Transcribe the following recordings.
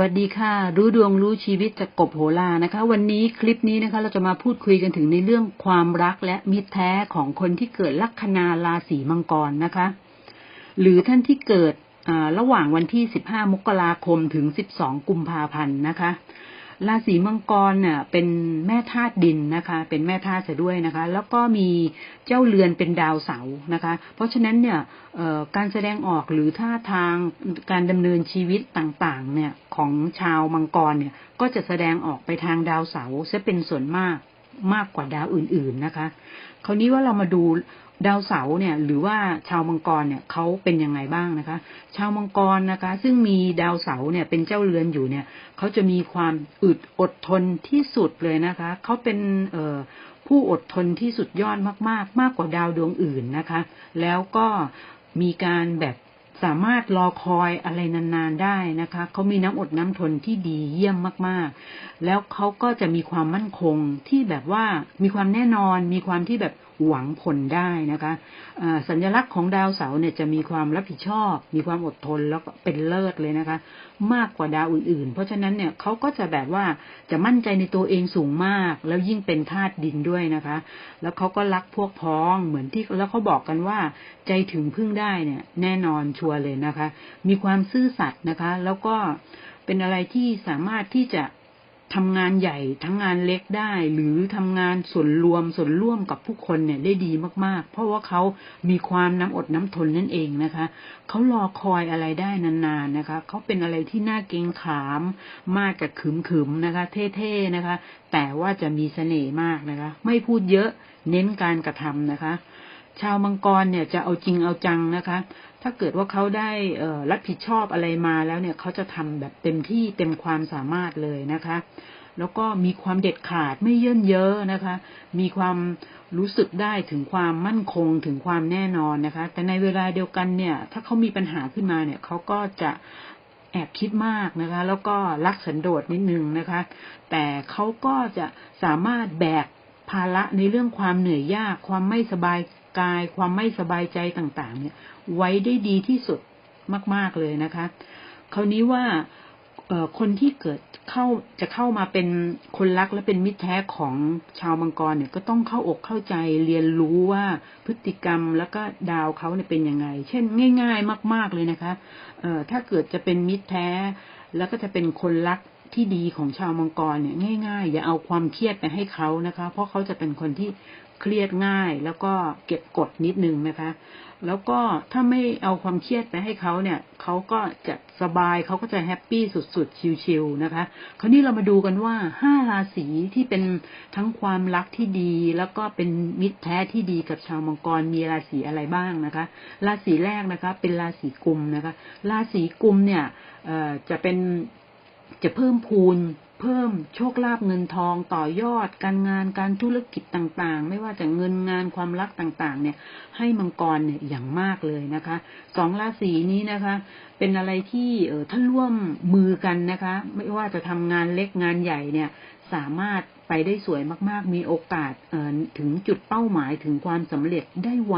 วัสดีค่ะ รู้ดวงรู้ชีวิตจากกบโหรานะคะ วันนี้คลิปนี้นะคะ เราจะมาพูดคุยกันถึงในเรื่องความรักและมิตรแท้ของคนที่เกิดลัคนาราศีมังกรนะคะ หรือท่านที่เกิดระหว่างวันที่ 15 มกราคมถึง 12 กุมภาพันธ์นะคะ ราศีมังกรเนี่ยเป็นแม่ธาตุดินนะคะ เป็นแม่ธาตุเสียด้วยนะคะ แล้วก็มีเจ้าเรือนเป็นดาวเสาร์นะคะ เพราะฉะนั้นเนี่ยการแสดงออกหรือท่าทางการดำเนินชีวิตต่างๆเนี่ยของชาวมังกรเนี่ยก็จะแสดงออกไปทางดาวเสาร์จะเป็นส่วนมากมากกว่าดาวอื่น ๆนะคะ คราวนี้ว่าเรามาดู ดาวเสาร์เนี่ยหรือว่าชาวมังกรเนี่ยเขาเป็นยังไงบ้างนะคะ ชาวมังกรนะคะ ซึ่งมีดาวเสาร์เนี่ยเป็นเจ้าเรือนอยู่เนี่ยเขาจะมีความอึดอดทนที่สุดเลยนะคะเขาเป็นเอ่อผู้อดทนที่สุดยอดมาก ๆ มากกว่าดาวดวงอื่นนะคะ แล้วก็มีการแบบสามารถรอคอยอะไรนานๆได้นะคะ เขามีน้ำอดน้ำทนที่ดีเยี่ยมมากๆ แล้วเขาก็จะมีความมั่นคงที่แบบว่ามีความแน่นอน มีความที่แบบหวังผลได้นะคะะสัญลักษณ์ของดาวเสาร์เนี่ยจะมีความรับผิดชอบ มีความอดทนแล้วก็เป็นเลิศเลยนะคะ มากกว่าดาวอื่น ๆ เพราะฉะนั้นเนี่ยเขาก็จะแบบว่าจะมั่นใจในตัวเองสูงมาก แล้วยิ่งเป็นธาตุดินด้วยนะคะ แล้วเขาก็รักพวกพ้องเหมือนที่แล้วเขาบอกกันว่า ใจถึงพึ่งได้เนี่ย แน่นอนชัวร์เลยนะคะ มีความซื่อสัตย์นะคะ แล้วก็เป็นอะไรที่สามารถที่จะ ทำงานใหญ่ทั้งงานเล็กได้ หรือทำงานส่วนรวมส่วนร่วมกับผู้คนเนี่ยได้ดีมาก ๆ เพราะว่าเขามีความน้ำอดน้ำทนนั่นเองนะคะเขารอคอยอะไรได้นานๆนะคะเขาเป็นอะไรที่น่าเกรงขาม มากกับขืมๆนะคะ เท่ๆนะคะ แต่ว่าจะมีเสน่ห์มากนะคะ ไม่พูดเยอะเน้นการกระทำนะคะ ชาวมังกรเนี่ยจะเอาจริงเอาจังนะคะ ถ้าเกิดว่าเขาได้รับผิดชอบอะไรมาแล้วเนี่ยเขาจะทำแบบเต็มที่เต็มความสามารถเลยนะคะ แล้วก็มีความเด็ดขาดไม่เยื่นเยอะนะคะ มีความรู้สึกได้ถึงความมั่นคงถึงความแน่นอนนะคะ แต่ในเวลาเดียวกันเนี่ย ถ้าเขามีปัญหาขึ้นมาเนี่ยเขาก็จะแอบคิดมากนะคะ แล้วก็รักสันโดษนิดนึงนะคะ แต่เขาก็จะสามารถแบก ภาระในเรื่องความเหนื่อยยาก ความไม่สบายกาย ความไม่สบายใจต่างๆ เนี่ย ไว้ได้ดีที่สุดมาก ๆเลยนะคะ คราวนี้ว่าคนที่เกิดเข้าจะเข้ามาเป็นคนรักและเป็นมิตรแท้ของชาวมังกรเนี่ยก็ต้องเข้าอกเข้าใจเรียนรู้ว่าพฤติกรรมแล้วก็ดาวเขาเนี่ยเป็นยังไง เช่นง่าย ๆ มาก ๆเลยนะคะเอ่อถ้าเกิดจะเป็นมิตรแท้ แล้วก็จะเป็นคนรัก ที่ดีของชาวมังกรเนี่ยง่ายๆ อย่าเอาความเครียดไปให้เขานะคะ เพราะเขาจะเป็นคนที่เครียดง่าย แล้วก็เก็บกดนิดนึงนะคะ แล้วก็ถ้าไม่เอาความเครียดไปให้เขาเนี่ยเขาก็จะสบายเขาก็จะแฮปปี้สุดๆชิลๆนะคะ คราวนี้เรามาดูกันว่าห้าราศีที่เป็นทั้งความรักที่ดี แล้วก็เป็นมิตรแท้ที่ดีกับชาวมังกรมีราศีอะไรบ้างนะคะ ราศีแรกนะคะ เป็นราศีกุมนะคะ ราศีกุมเนี่ยจะเป็น จะเพิ่มพูน เพิ่มโชคลาภเงินทองต่อยอด การงานการธุรกิจต่างๆ ไม่ว่าจะเงินงานความรักต่างๆ เนี่ย ให้มังกรเนี่ยอย่างมากเลยนะคะสองราศีนี้นะคะ เป็นอะไรที่เออถ้าร่วมมือกันนะคะ ไม่ว่าจะทำงานเล็กงานใหญ่เนี่ยสามารถไปได้สวยมากๆ มีโอกาสเออถึงจุดเป้าหมายถึงความสำเร็จได้ไว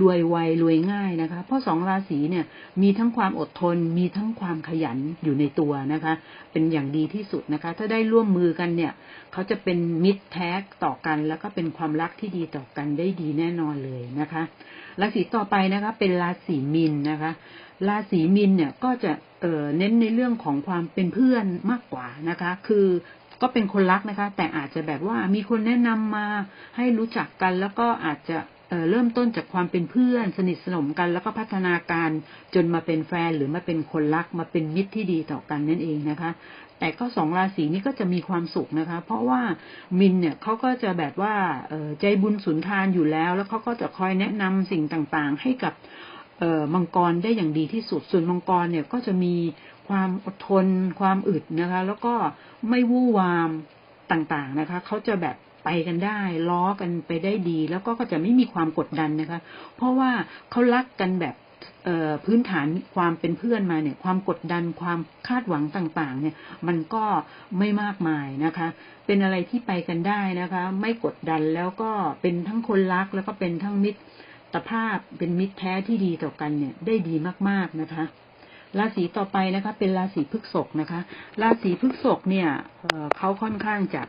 รวยไวรวยง่ายนะคะ เพราะสองราศีเนี่ยมีทั้งความอดทนมีทั้งความขยันอยู่ในตัวนะคะ เป็นอย่างดีที่สุดนะคะ ถ้าได้ร่วมมือกันเนี่ย เขาจะเป็นมิตรแท้ต่อกันแล้วก็เป็นความรักที่ดีต่อกันได้ดีแน่นอนเลยนะคะ ราศีต่อไปนะคะ เป็นราศีมินนะคะ ราศีมินเนี่ยก็จะเออเน้นในเรื่องของความเป็นเพื่อนมากกว่านะคะ คือก็เป็นคนรักนะคะ แต่อาจจะแบบว่ามีคนแนะนำมาให้รู้จักกันแล้วก็อาจจะ เริ่มต้นจากความเป็นเพื่อนสนิทสนมกัน แล้วก็พัฒนาการจนมาเป็นแฟนหรือมาเป็นคนรักมาเป็นมิตรที่ดีต่อกันนั่นเองนะคะ แต่ก็สองราศีนี้ก็จะมีความสุขนะคะ เพราะว่ามินเนี่ยเขาก็จะแบบว่าใจบุญสุนทานอยู่แล้ว แล้วเขาก็จะคอยแนะนำสิ่งต่างๆ ให้กับมังกรได้อย่างดีที่สุด ส่วนมังกรเนี่ยก็จะมีความอดทน ความอึดนะคะ แล้วก็ไม่วู่วามต่างๆนะคะเขาจะแบบ ไปกันได้ล้อกันไปได้ดี แล้วก็ก็จะไม่มีความกดดันนะคะ เพราะว่าเขารักกันแบบพื้นฐานความเป็นเพื่อนมาเนี่ย ความกดดันความคาดหวังต่าง ๆ เนี่ย มันก็ไม่มากมายนะคะ เป็นอะไรที่ไปกันได้นะคะ ไม่กดดันแล้วก็เป็นทั้งคนรักแล้วก็เป็นทั้งมิตรตภาพเป็นมิตรแท้ที่ดีต่อกันเนี่ย ได้ดีมากๆนะคะราศีต่อไปนะคะ เป็นราศีพฤษภนะคะ ราศีพฤษภเนี่ยเเขาค่อนข้างจะ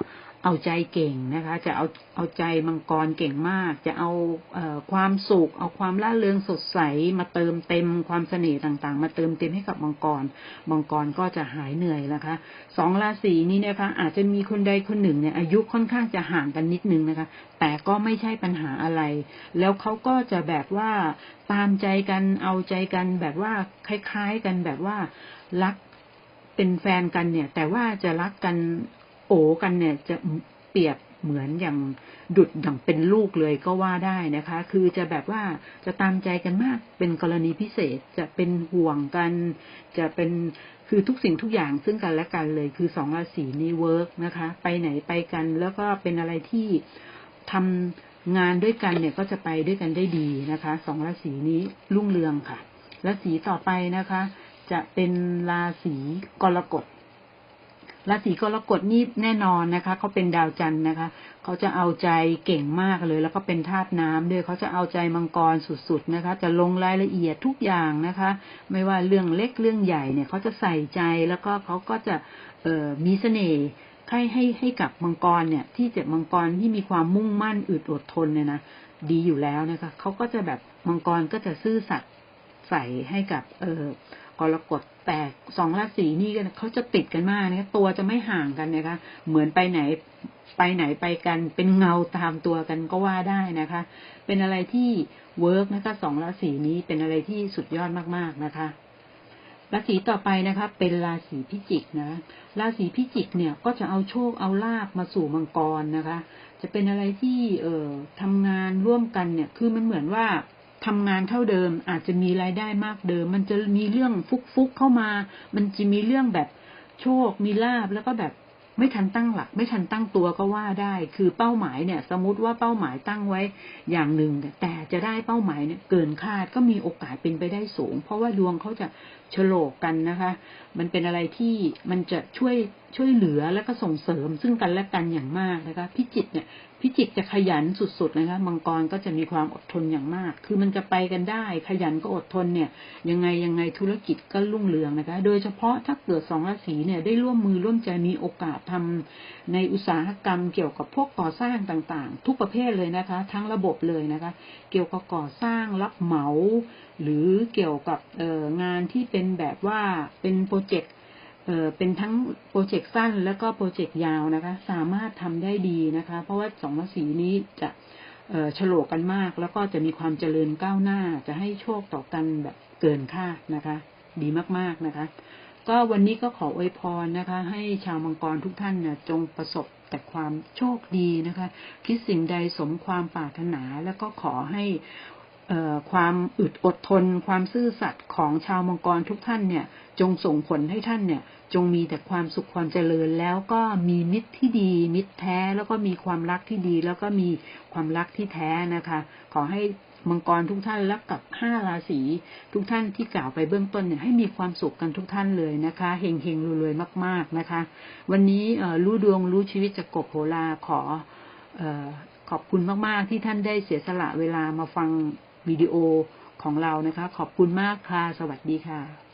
เอาใจเก่งนะคะ จะเอาเอาใจมังกรเก่งมาก จะเอาเอ่อความสุข เอาความล่าเริงสดใสมาเติมเต็มความเสน่ห์ต่างๆ มาเติมเต็มให้กับมังกรมังกรก็จะหายเหนื่อยนะคะสองราศีนี้นะคะ อาจจะมีคนใดคนหนึ่งเนี่ยอายุค่อนข้างจะห่างกันนิดนึงนะคะ แต่ก็ไม่ใช่ปัญหาอะไร แล้วเขาก็จะแบบว่าตามใจกันเอาใจกันแบบว่าคล้าย ๆ กันแบบว่ารักเป็นแฟนกันเนี่ย แต่ว่าจะรักกัน โอกันเนี่ยจะเปรียบเหมือนอย่างดุดดั่างเป็นลูกเลยก็ว่าได้นะคะ คือจะแบบว่าจะตามใจกันมากเป็นกรณีพิเศษจะเป็นห่วงกัน จะเป็นคือทุกสิ่งทุกอย่างซึ่งกันและกันเลย คือสองราศีนี้เวิร์กนะคะ ไปไหนไปกันแล้วก็เป็นอะไรที่ทำงานด้วยกันเนี่ยก็จะไปด้วยกันได้ดีนะคะสองราศีนี้รุ่งเรืองค่ะราศีต่อไปนะคะ จะเป็นราศีกรกฎ ราศีกรกฎนี่แน่นอนนะคะเขาเป็นดาวจันทร์นะคะเขาจะเอาใจเก่งมากเลย แล้วก็เป็นธาตุน้ำด้วยเขาจะเอาใจมังกรสุดๆนะคะ จะลงรายละเอียดทุกอย่างนะคะ ไม่ว่าเรื่องเล็กเรื่องใหญ่เนี่ยเขาจะใส่ใจแล้วก็เขาก็จะเออมีเสน่ห์ให้ให้ให้กับมังกรเนี่ย ที่เจ็บมังกรที่มีความมุ่งมั่นอึดอดทนเนี่ยนะดีอยู่แล้วนะคะเขาก็จะแบบมังกรก็จะซื่อสัตย์ใส่ให้กับเออ กรกฎแต่สองราศีนี่กันเขาจะติดกันมากนะคะตัวจะไม่ห่างกันนะคะ เหมือนไปไหนไปไหนไปกัน เป็นเงาตามตัวกันก็ว่าได้นะคะ เป็นอะไรที่เวิร์กนะคะสองราศีนี้เป็นอะไรที่สุดยอดมากๆนะคะราศีต่อไปนะคะ เป็นราศีพิจิกนะราศีพิจิกเนี่ยก็จะเอาโชคเอาลาบมาสู่มังกรนะคะ จะเป็นอะไรที่เอ่อทำงานร่วมกันเนี่ย คือมันเหมือนว่า ทำงานเท่าเดิม อาจจะมีรายได้มากเดิม มันจะมีเรื่องฟุกๆเข้ามา มันจะมีเรื่องแบบโชค มีลาบแล้วก็แบบไม่ทันตั้งหลัก ไม่ทันตั้งตัวก็ว่าได้ คือเป้าหมายเนี่ย สมมติว่าเป้าหมายตั้งไว้อย่างหนึ่ง แต่จะได้เป้าหมายเนี่ยเกินคาดก็มีโอกาสเป็นไปได้สูง เพราะว่าดวงเขาจะฉลกกันนะคะ มันเป็นอะไรที่มันจะช่วยช่วยเหลือแล้วก็ส่งเสริมซึ่งกันและกันอย่างมากนะคะพิจิตเนี่ยพิจิตจะขยันสุดๆนะคะมังกรก็จะมีความอดทนอย่างมาก คือมันจะไปกันได้ ขยันก็อดทนเนี่ย ยังไงยังไงธุรกิจก็รุ่งเรืองนะคะ โดยเฉพาะถ้าเกิดสองราศีเนี่ยได้ร่วมมือร่วมใจมีโอกาสทำในอุตสาหกรรมเกี่ยวกับพวกก่อสร้างต่างๆ ทุกประเภทเลยนะคะ ทั้งระบบเลยนะคะ เกี่ยวกับก่อสร้างรับเหมา หรือเกี่ยวกับงานที่เป็นแบบว่าเป็นโปรเจกต์ เป็นทั้งโปรเจกต์สั้นแล้วก็โปรเจกต์ยาวนะคะ สามารถทำได้ดีนะคะ เพราะว่าสองราศีนี้จะเฉลกกันมาก แล้วก็จะมีความเจริญก้าวหน้า จะให้โชคต่อกันแบบเกินคาดนะคะ ดีมากๆนะคะ ก็วันนี้ก็ขออวยพรนะคะ ให้ชาวมังกรทุกท่านเนี่ยจงประสบแต่ความโชคดีนะคะ คิดสิ่งใดสมความปรารถนาแล้วก็ขอให้ ความอึดอดทน ความซื่อสัตย์ของชาวมังกรทุกท่านเนี่ย จงส่งผลให้ท่านเนี่ย จงมีแต่ความสุขความเจริญ แล้วก็มีมิตรที่ดี มิตรแท้ แล้วก็มีความรักที่ดี แล้วก็มีความรักที่แท้นะคะ ขอให้มังกรทุกท่านและกับห้าราศีทุกท่านที่กล่าวไปเบื้องต้นเนี่ยให้มีความสุขกันทุกท่านเลยนะคะเฮงเฮงรวยๆมาก ๆนะคะ วันนี้รู้ดวงรู้ชีวิตจากกบโหราขอออขอบคุณมากๆที่ท่านได้เสียสละเวลามาฟัง วิดีโอของเรานะคะ ขอบคุณมากค่ะ สวัสดีค่ะ